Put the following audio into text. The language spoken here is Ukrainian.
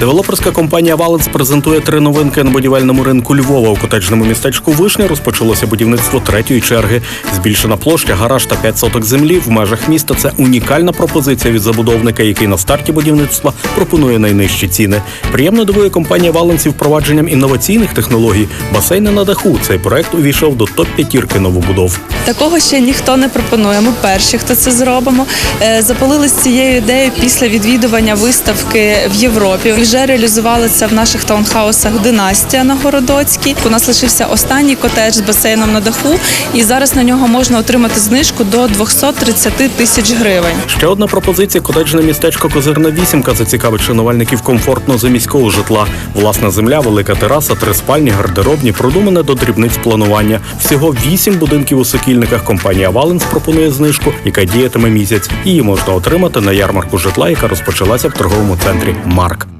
Девелоперська компанія Валенс презентує три новинки на будівельному ринку Львова. У котеджному містечку Вишня розпочалося будівництво третьої черги. Збільшена площа, гараж та 5 соток землі в межах міста. Це унікальна пропозиція від забудовника, який на старті будівництва пропонує найнижчі ціни. Приємно дивує компанія Валенсів впровадженням інноваційних технологій. Басейни на даху. Цей проект увійшов до топ п'ятірки новобудов. Такого ще ніхто не пропонує. Ми перші, хто це зробимо. Е, Запалились цією ідеєю після відвідування виставки в Європі. Вже реалізували це в наших таунхаусах Династія на Городоцькій. У нас лишився останній котедж з басейном на даху, і зараз на нього можна отримати знижку до 230 тисяч гривень. Ще одна пропозиція котеджне містечко Козирна вісімка зацікавить шанувальників комфортно заміського житла. Власна земля, велика тераса, три спальні, гардеробні, продумане до дрібниць планування. Всього вісім будинків у сокільниках. Компанія Валенс пропонує знижку, яка діятиме місяць. Її можна отримати на ярмарку житла, яка розпочалася в торговому центрі Марк.